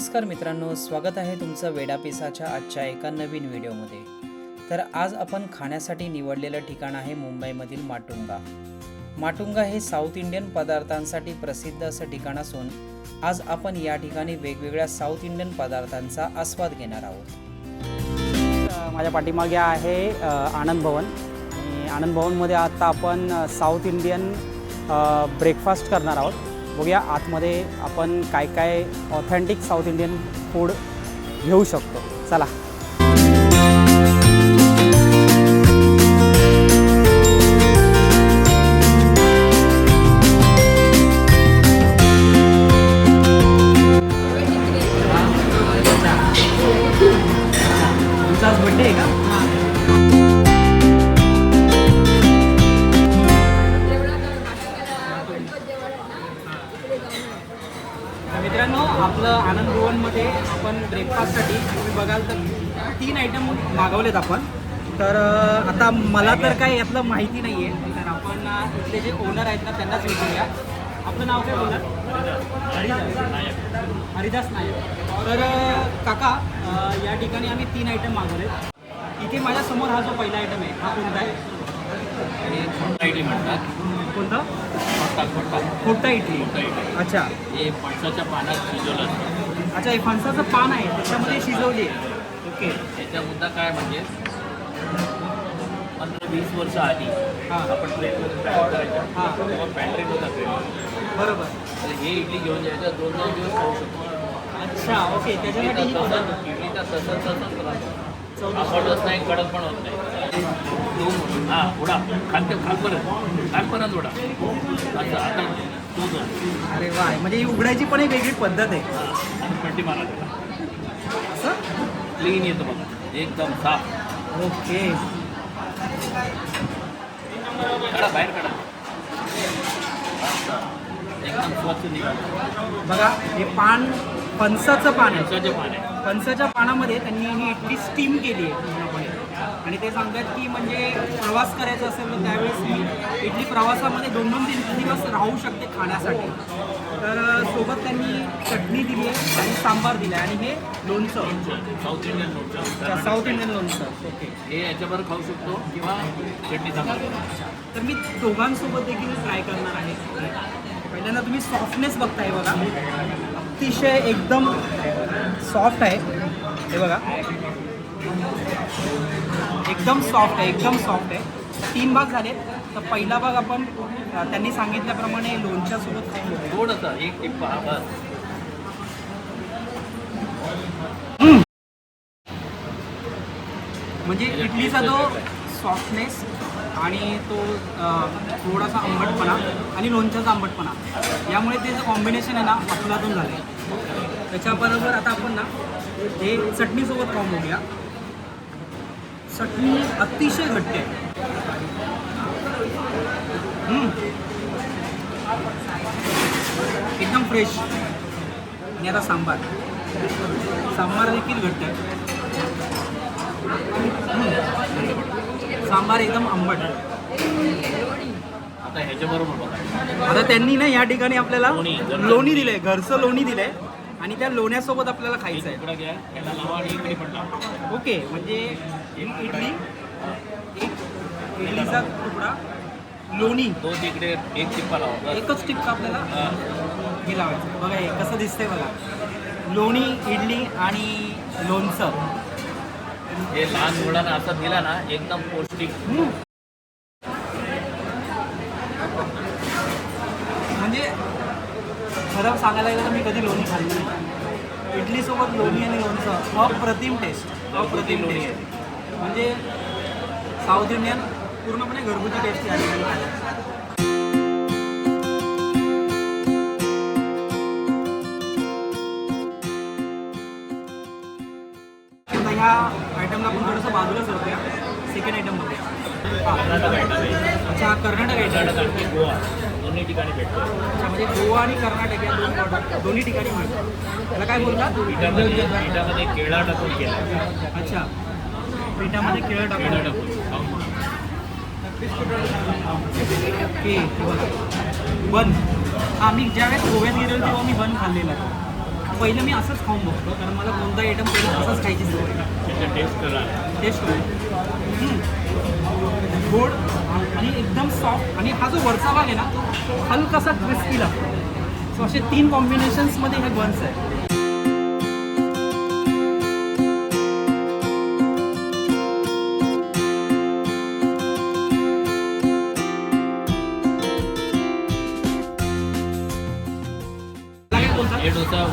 नमस्कार मित्रांनो स्वागत आहे तुमचं वेडापिसाच्या आजच्या एका नवीन व्हिडिओमध्ये. तर आज आपण खाण्यासाठी निवडलेलं ठिकाण आहे मुंबईमधील माटुंगा. माटुंगा हे साऊथ इंडियन पदार्थांसाठी प्रसिद्ध असं ठिकाण असून आज आपण या ठिकाणी वेगवेगळ्या साऊथ इंडियन पदार्थांचा आस्वाद घेणार आहोत. माझ्या पाठीमागे आहे आनंद भवन. आणि आनंद भवनमध्ये आता आपण साऊथ इंडियन ब्रेकफास्ट करणार आहोत. बघूया आतमध्ये आपण काय काय ऑथेंटिक साऊथ इंडियन फूड घेऊ शकतो. चला. तीन आयटम मागवलेत आपण. तर आता मला तर काय यातलं माहिती नाही आहे तर आपण इथले जे ओनर आहेत ना त्यांनाच विचारूया. आपलं नाव काय बोलणार? हरिदास हरिदास नायक. तर काका या ठिकाणी आम्ही तीन आयटम मागवलेत. इथे माझ्यासमोर हा जो पहिला आयटम आहे हा कोणता आहे? हे इडली म्हणतात. कोणता? इडली. अच्छा. हे पणसाच्या पानात शिजवलं अच्छा हे फणसाचं पान आहे त्याच्यामध्ये शिजवली आहे. ओके. त्याचा मुद्दा काय म्हणजे पंधरा वीस वर्ष आधी हां. आपण ट्रेनमध्ये ट्रॅव्हल करायचा. हां. तेव्हा पॅन्ट्री होता ट्रेन बरोबर. तर हे इडली घेऊन जायचं. दोन दोन दिवस खाऊ शकतो. अच्छा ओके. त्याच्यासाठी ही इडलीचा पद्धत तसंच इडलीचा तसंच तसंच राहतो. नाही कडक पण होत नाही. तू हां उडा खालते खालपर्यंत खालपर्यंत उडा असं आता तू दोन अरे वा. म्हणजे ही उघडायची पण एक वेगळी पद्धत आहे. आणि पट्टी मारा त्याला. असं क्लीन येतं बघा. एकदम साफ. ओके. काढा बाहेर काढा. एकदम स्वच्छ निघालं. बघा हे पान फणसाचं पान आहे. फणसाचे पान आहे. फणसाच्या पानामध्ये त्यांनी ही इडली स्टीम केली आहे. आणि ते सांगतात की म्हणजे प्रवास करायचा असेल तर त्यावेळेस ही इडली प्रवासामध्ये दोन दोन तीन दिवस राहू शकते खाण्यासाठी. तर सोबत त्यांनी चटणी दिली आहे आणि सांबार दिलं आहे. आणि हे लोणचं. साऊथ इंडियन लोणचं. साऊथ इंडियन लोणचं. ओके. हे याच्याबरोबर खाऊ शकतो किंवा चटणी सांबार. तर मी दोघांसोबत देखील ट्राय करणार आहे. पहिल्यांदा तुम्ही सॉफ्टनेस बघताय बघा. अतिशय एकदम सॉफ्ट आहे. हे बघा. एकदम सॉफ्ट आहे एकदम सॉफ्ट आहे. तीन भाग झाले तर पहिला भाग आपण त्यांनी सांगितल्याप्रमाणे लोणच्यासोबत खाऊन बघूया. थोडंसं एक टिप्पा म्हणजे इडलीचा जो सॉफ्टनेस आणि तो थोडासा आंबटपणा आणि लोणच्याचा आंबटपणा. यामुळे ते जे कॉम्बिनेशन आहे ना अफलातून झालं आहे त्याच्याबरोबर आता आपण ना हे चटणीसोबत खाऊन बघूया. चटणी अतिशय घट्ट आहे. एकदम फ्रेश आणि आता सांबार. सांबार देखील घट्ट आहे. सांबार एकदम आंबट आता ह्याच्याबरोबर आता त्यांनी ना या ठिकाणी आपल्याला लोणी. दिलंय घरचं लोणी दिलंय. आणि त्या लोण्यासोबत आपल्याला खायचं आहे. ओके म्हणजे एक इडली एक इडलीचा तुकडा लोणी. तो तिकडे एक टिप्पा लावा. एकच टिपका आपल्याला हा. लावायचं. बघा हे कसं दिसतंय बघा. लोणी इडली आणि लोणचं. हे लहान मुलांना असं दिला ना एकदम पौष्टिक. म्हणजे खरं सांगायला गेलं तर मी कधी लोणी खाल्ली नाही. इडलीसोबत लोणी आणि लोणचं अप्रतिम टेस्ट अप्रतिम लोणी टेस्ट म्हणजे साऊथ इंडियन पूर्णपणे घरगुती टेस्ट आहे. ह्या आयटमला आपण थोडंसं बाजूला सरकूया. सेकंड आयटम बघूया. कर्नाटक आयटम आहे. अच्छा कर्नाटक आयटम गोवा. दोन्ही ठिकाणी भेटतो. अच्छा म्हणजे गोवा आणि कर्नाटक या दोन प्रॉडक्ट दोन्ही ठिकाणी मिळतात. त्याला काय बोलतात? पिठामध्ये केळा टाकून केला. अच्छा. पिठामध्ये केळं टाकून. ओके हे. बन हा मी ज्यावेळेस गोव्यात गेलेलो तेव्हा मी बन खाल्लेला पहिलं मी असंच खाऊन बघतो कारण मला कोणता आयटम पहिलं असंच खायची सवय टेस्ट करा. टेस्ट गोड आणि एकदम सॉफ्ट आणि हा जो वरचा भाग आहे ना तो हलकासा क्रिस्पी लागतो. सो असे तीन कॉम्बिनेशन्समध्ये हे बन्स आहे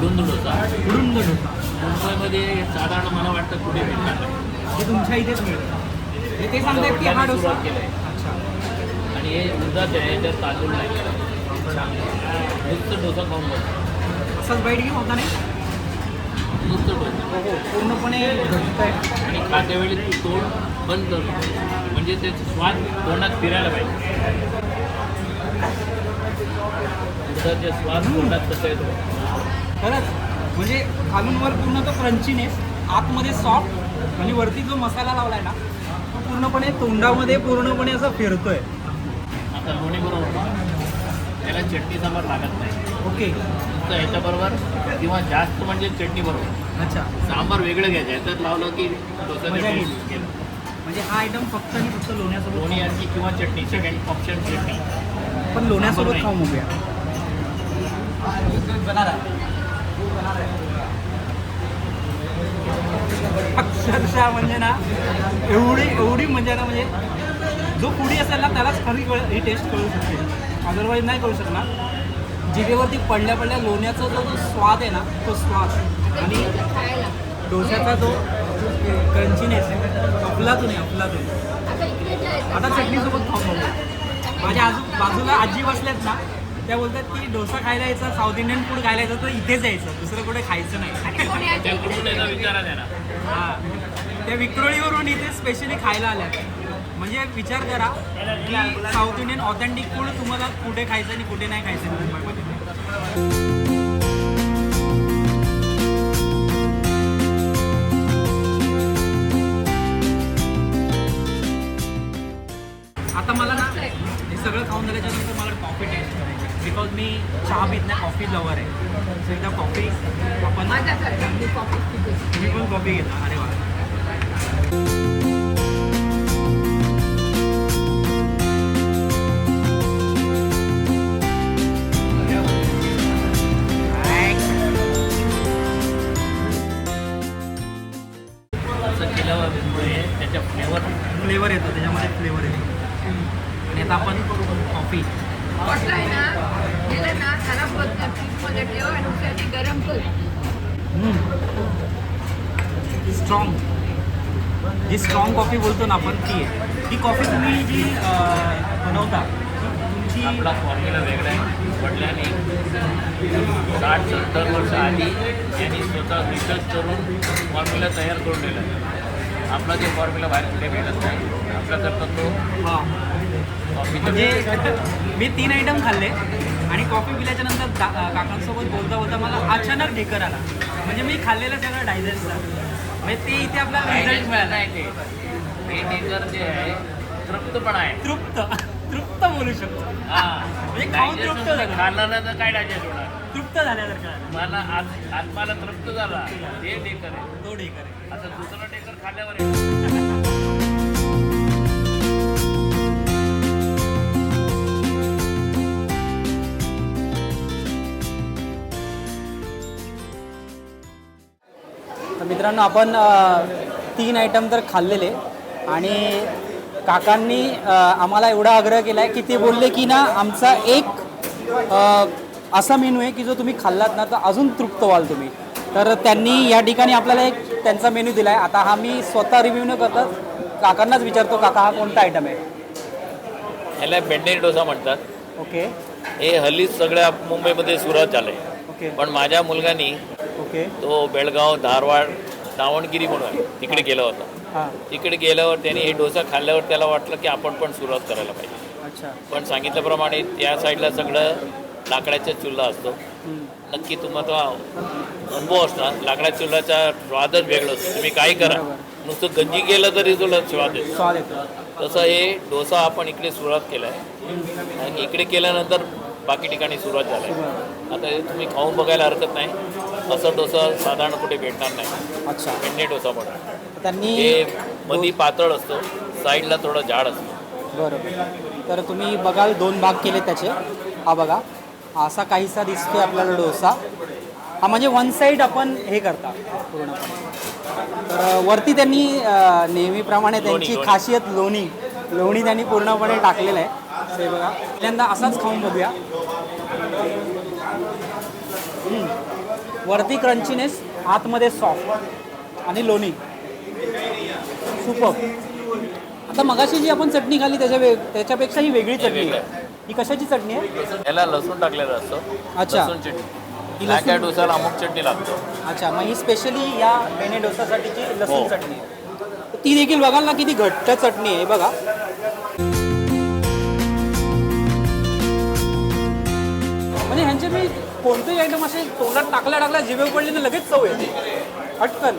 हे डोसा उडुंद डोसा मुंबईमध्ये साधारण मला वाटतं कुठे भेटणार नाही. हे तुमच्या इथेच मिळतं. हे ते सांगतात की हा डोसा? केलंय. अच्छा. आणि हे दुधाचे आहे याच्यात तांदूळ नाही. नुसतं डोसा खाऊन बघ असाच बाईट घेऊ होता नाही? नुसतं डोसा. हो पूर्णपणे आणि खात्यावेळी तू तोंड बंद कर म्हणजे त्याचा स्वाद तोंडात फिरायला पाहिजे. स्वाद तोंडात कसं येतो? खरंच म्हणजे खालून वर पूर्ण तो क्रंचीनेस आतमध्ये सॉफ्ट आणि वरती जो मसाला लावलाय ना तो पूर्णपणे तोंडामध्ये पूर्णपणे असं फिरतोय. आता लोणी बरोबर. त्याला चटणी सांबार लागत नाही. ओके. फक्त ह्याच्याबरोबर किंवा जास्त म्हणजे चटणी बरोबर. अच्छा. सांबार वेगळं घ्यायचं. ह्याच्यात लावलं की डोसा मजा येईल. गेलं म्हणजे हा आयटम फक्त आणि फक्त लोण्यासोबत लोणी आणखी किंवा चटणी सेकंड ऑप्शन चटणी. पण लोण्यासोबत. खाऊ बघूया. अक्षरशः म्हणजे ना एवढी एवढी म्हणजे ना म्हणजे जो फुडी असेल ना त्यालाच खरी कळ ही टेस्ट कळू शकते. अदरवाईज नाही कळू शकणार. जिभेवरती पडल्या पडल्या लोण्याचा जो जो स्वाद आहे ना तो स्वाद. आणि डोश्याचा जो क्रंचीनेस अफलातून आहे अफलातून. आता चटणीसोबत खाऊन बघू माझ्या आजू बाजूला आजी बसल्यात ना त्या बोलतात की डोसा खायला यायचा साऊथ इंडियन फूड खायला यायचं तर इथेच यायचं. दुसरं कुठे खायचं नाही. हां. त्या विक्रोळीवरून इथे स्पेशली खायला आल्या. म्हणजे विचार करा की साऊथ इंडियन ऑथेंटिक फूड तुम्हाला कुठे खायचं आणि कुठे नाही खायचं मुंबईमध्ये आता मला ना हे सगळं खाऊन झाल्याच्यानंतर मला कॉफी टेस्ट करायची बिकॉज मी चहा पित नाही कॉफी लवर आहे. एकदा कॉफी आपण तुम्ही पण कॉफी घेता अरे स्ट्रॉंग जी स्ट्रॉंग कॉफी बोलतो ना आपण ती आहे. ती कॉफी तुम्ही जी बनवता तुमची आपला फॉर्म्युला वेगळा आहे. वडिलांनी साठ सत्तर वर्ष आधी यांनी स्वतः रिसर्च करून फॉर्म्युला तयार करून दिला. आपला जे फॉर्म्युला बाहेर कुठे भेटत नाही आपला करता तो हां. म्हणजे मी तीन आयटम खाल्ले आणि कॉफी पिल्याच्या नंतर काकांसोबत बोलता बोलता मला अचानक ढेकर आला. म्हणजे मी खाल्लेलं सगळं डायजेस्ट झालं. ते इथे आपल्याला रिझल्ट मिळाला. नाही ते हे टेकर जे आहे तृप्तपणा आहे. तृप्त. तृप्त बोलू शकतो. हा. म्हणजे खाऊन तृप्त. झालं. खाल्लं तर काय डायजेस्ट होणार? तृप्त झाल्यासारखं झालं. मला आत आत्माला तृप्त झाला. हे टेकर आहे तो ढेकर आहे आता दुसरं टेकर खाल्ल्यावर आहे. मित्रांनो आपण तीन आयटम तर खाल्लेले. आणि काकांनी आम्हाला एवढा आग्रह केला आहे की ते बोलले की ना आमचा एक असा मेनू आहे की जो तुम्ही खाल्लात ना तर अजून तृप्त व्हाल तुम्ही. तर त्यांनी या ठिकाणी आपल्याला एक त्यांचा मेनू दिला आहे आता हा मी स्वतः रिव्ह्यू न करता काकांनाच विचारतो काका हा कोणता आयटम आहे? ह्याला बेंडेरी डोसा म्हणतात. ओके. हे हल्ली सगळ्या मुंबईमध्ये सुरुवात झालंय. ओके. पण माझ्या मुलगानी ओके. तो बेळगाव धारवाड दावणगिरी म्हणून आहे. तिकडे गेला होता. तिकडे गेल्यावर त्याने हे डोसा खाल्ल्यावर त्याला वाटलं की आपण पण सुरुवात करायला पाहिजे. पण सांगितल्याप्रमाणे त्या साईडला सगळं लाकडाचा चुल्हा असतो. नक्की तुम्हाला तो अनुभव असणार. लाकडाच्या चुल्हाचा स्वादच वेगळा असतो. तुम्ही काही करा. नुसतं गंजी केलं तरी तुला स्वाद येतो. तसं हे डोसा आपण इकडे सुरुवात केला आहे आणि इकडे केल्यानंतर बाकी ठिकाणी सुरुवात झाली आता हे तुम्ही खाऊन बघायला हरकत नाही. असा डोसा साधारण कुठे भेटणार नाही. अच्छा. पेंडे डोसा म्हणून त्यांनी हे मधी पातळ असतो साईडला थोडं जाड असतो. बरोबर. तर तुम्ही बघाल दोन भाग केले त्याचे. हा बघा. असा काहीसा दिसतोय आपल्याला डोसा. हा म्हणजे वन साईड आपण हे करता पूर्णपणे. तर वरती त्यांनी अं, नेहमीप्रमाणे त्यांची लोणी. खासियत लोणी. लोणी त्यांनी पूर्णपणे टाकलेलं आहे. ते बघा. पहिल्यांदा असाच खाऊन बघूया. वरती क्रंचीनेस आतमध्ये सॉफ्ट आणि लोणी. सुपर आता मगाशी जी आपण चटणी खाल्ली त्याच्या त्याच्यापेक्षा ही वेगळी चटणी आहे. ही कशाची चटणी आहे? याला लसूण टाकलेला असतो. अच्छा. लसूण चटणी. ही लसूण- डोसाला अमुक चटणी लागतो. अच्छा मग ही स्पेशली या बेने डोसासाठीची लसूण हो. चटणी आहे. ती देखील बघाल ना किती घट्ट चटणी आहे बघा. म्हणजे ह्यांचे मी कोणतेही आयटम असे तोंडात टाकल्या टाकल्या जिभे पडली तर लगेच चव येते. पटकन.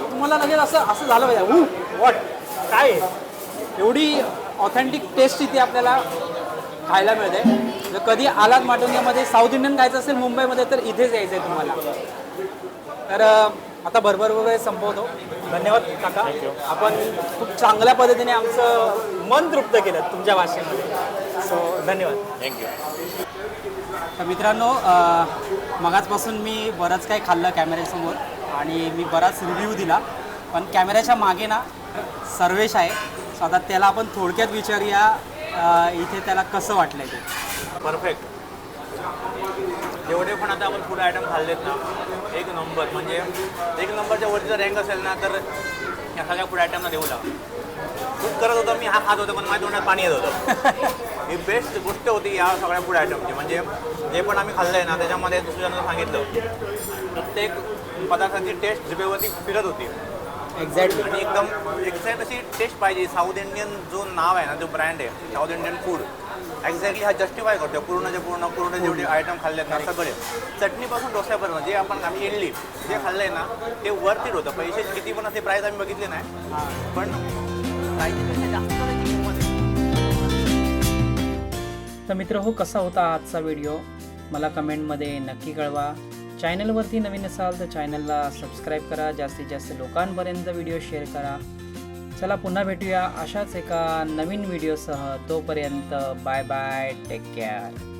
तुम्हाला लगेच असं असं झालं पाहिजे. हू वॉट काय? आहे? एवढी ऑथेंटिक टेस्ट इथे आपल्याला खायला मिळते. जर कधी आलात माटुंग्यामध्ये साऊथ इंडियन खायचं असेल मुंबईमध्ये तर इथेच यायचं आहे तुम्हाला. तर आता भरभर वगैरे संपवतो. धन्यवाद काका. आपण खूप चांगल्या पद्धतीने आमचं मन तृप्त केलं तुमच्या भाषेमध्ये. सो धन्यवाद. थँक्यू तर मित्रांनो मगाचपासून मी बरंच काही खाल्लं कॅमेऱ्यासमोर आणि मी बराच रिव्ह्यू दिला. पण कॅमेऱ्याच्या मागे ना सर्वेश आहे. सो आता त्याला आपण थोडक्यात विचारूया इथे त्याला कसं वाटलं ते. परफेक्ट जेवढे पण आता आपण फूड आयटम खाल्लेत ना एक नंबर म्हणजे एक नंबरच्या वरतीचा रँक असेल ना तर या सगळ्या फूड आयटमना देऊ लावा खूप करत होतो मी हा खात होतो पण माझ्या तोंडात पाणी येत होतं. ही बेस्ट गोष्ट होती या सगळ्या फूड आयटमची म्हणजे जे पण आम्ही खाल्लं आहे ना त्याच्यामध्ये दुसऱ्यांना सांगितलं प्रत्येक पदार्थाची टेस्ट जिभेवरती फिरत होती. एक्झॅक्टली आणि एकदम एक्झॅक्ट अशी टेस्ट पाहिजे. साऊथ इंडियन जो नाव आहे ना जो ब्रँड आहे साऊथ इंडियन फूड एक्झॅक्टली हा जस्टिफाय करतो पूर्ण जे पूर्ण पूर्ण जेवढे आयटम खाल्ले आहेत ना सगळे. चटणीपासून डोस्यापर्यंत जे आपण आम्ही इडली जे खाल्लंय ना ते वरतीड होतं पैसे किती पण असे प्राईस आम्ही बघितले नाही. पण प्राईसपेक्षा जास्त. तर मित्र हो कसा होता आजचा व्हिडिओ? मला कमेंटमध्ये नक्की कळवा. चॅनलवरती नवीन असाल तर चॅनलला सबस्क्राईब करा जास्तीत जास्त लोकांपर्यंत व्हिडिओ शेअर करा. चला पुन्हा भेटूया अशाच एका नवीन व्हिडिओसह. तोपर्यंत बाय बाय टेक केअर.